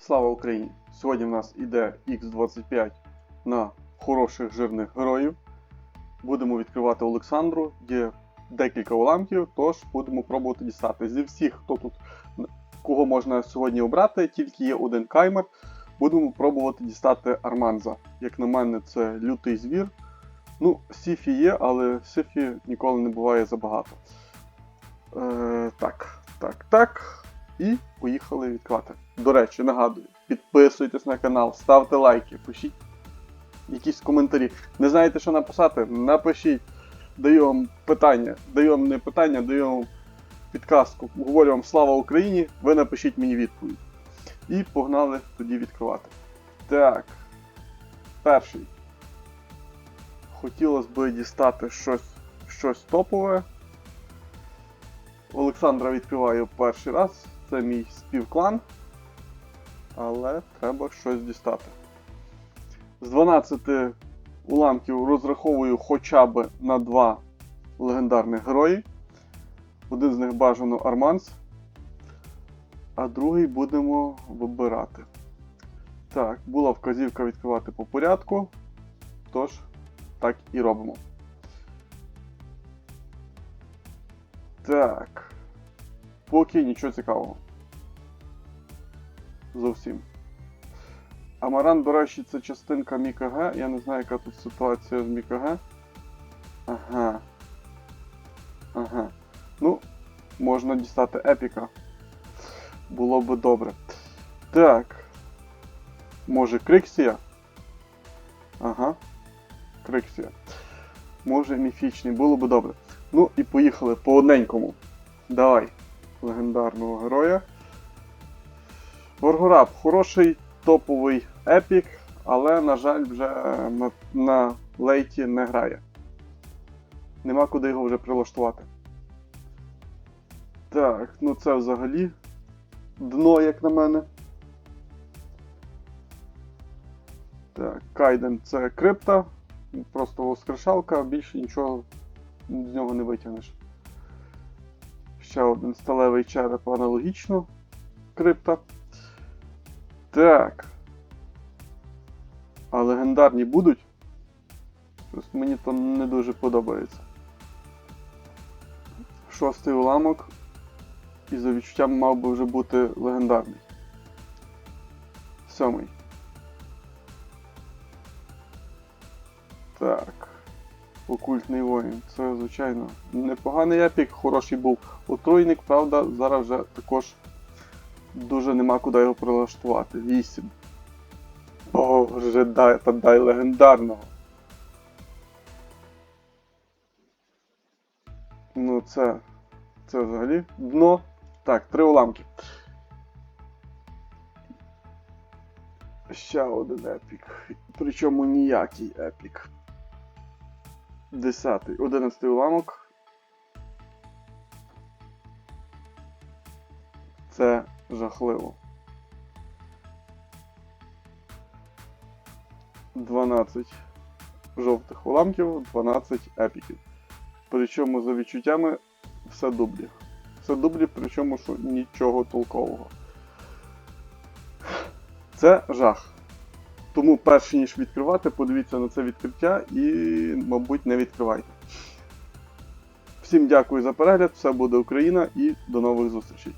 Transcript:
Слава Україні! Сьогодні в нас іде X25 на хороших жирних героїв. Будемо відкривати Олександру. Є декілька уламків, тож будемо пробувати дістати. Зі всіх, хто тут, кого можна сьогодні обрати, тільки є один каймер. Будемо пробувати дістати Арманза. Як на мене, це лютий звір. Ну, Сіфі є, але Сіфі ніколи не буває забагато. Е, так, так, так. І поїхали відкривати. До речі, нагадую, підписуйтесь на канал, ставте лайки, пишіть якісь коментарі. Не знаєте, що написати? Напишіть. Даю вам питання. Даю вам не питання, даю вам підказку. Говорю вам слава Україні, ви напишіть мені відповідь. І погнали тоді відкривати. Так. Перший. Хотілося б дістати щось, щось топове. Олександра відкриваю перший раз. Це мій співклан. Але треба щось дістати. З 12 уламків розраховую хоча б на два легендарних герої. Один з них бажано Арманс, а другий будемо вибирати. Так, була вказівка відкривати по порядку. Тож, так і робимо. Так. Поки нічого цікавого. Зовсім. Амаран, до речі, це частинка Міка Г. Я не знаю, яка тут ситуація з Міка Ага. Ага. Ну, можна дістати епіка. Було би добре. Так. Може Криксія? Ага. Криксія. Може міфічний, було би добре. Ну і поїхали по одненькому. Давай. Легендарного героя. Воргораб хороший топовий епік, але, на жаль, вже на, на лейті не грає. Нема куди його вже прилаштувати. Так, ну це взагалі дно, як на мене. Так, Кайден це крипта. Просто воскрешалка, більше нічого з нього не витягнеш. Ще один сталевий череп аналогічно крипта. Так. А легендарні будуть? Просто мені то не дуже подобається. Шостий уламок. І за відчуттям мав би вже бути легендарний. Сьомий. Так. Окультний воїн. Це, звичайно, непоганий епік, хороший був отруйник, правда, зараз вже також дуже нема куди його прилаштувати. 8. О, вже дай, та дай легендарного. Ну, це. Це взагалі дно. Так, три уламки. Ще один епік. Причому ніякий епік. Десятий. Одинадцятий уламок. Це жахливо. 12 жовтих уламків, 12 епіків. Причому за відчуттями все дублі. Все дублі, причому що нічого толкового. Це жах. Тому перш ніж відкривати, подивіться на це відкриття і, мабуть, не відкривайте. Всім дякую за перегляд, все буде Україна і до нових зустрічей.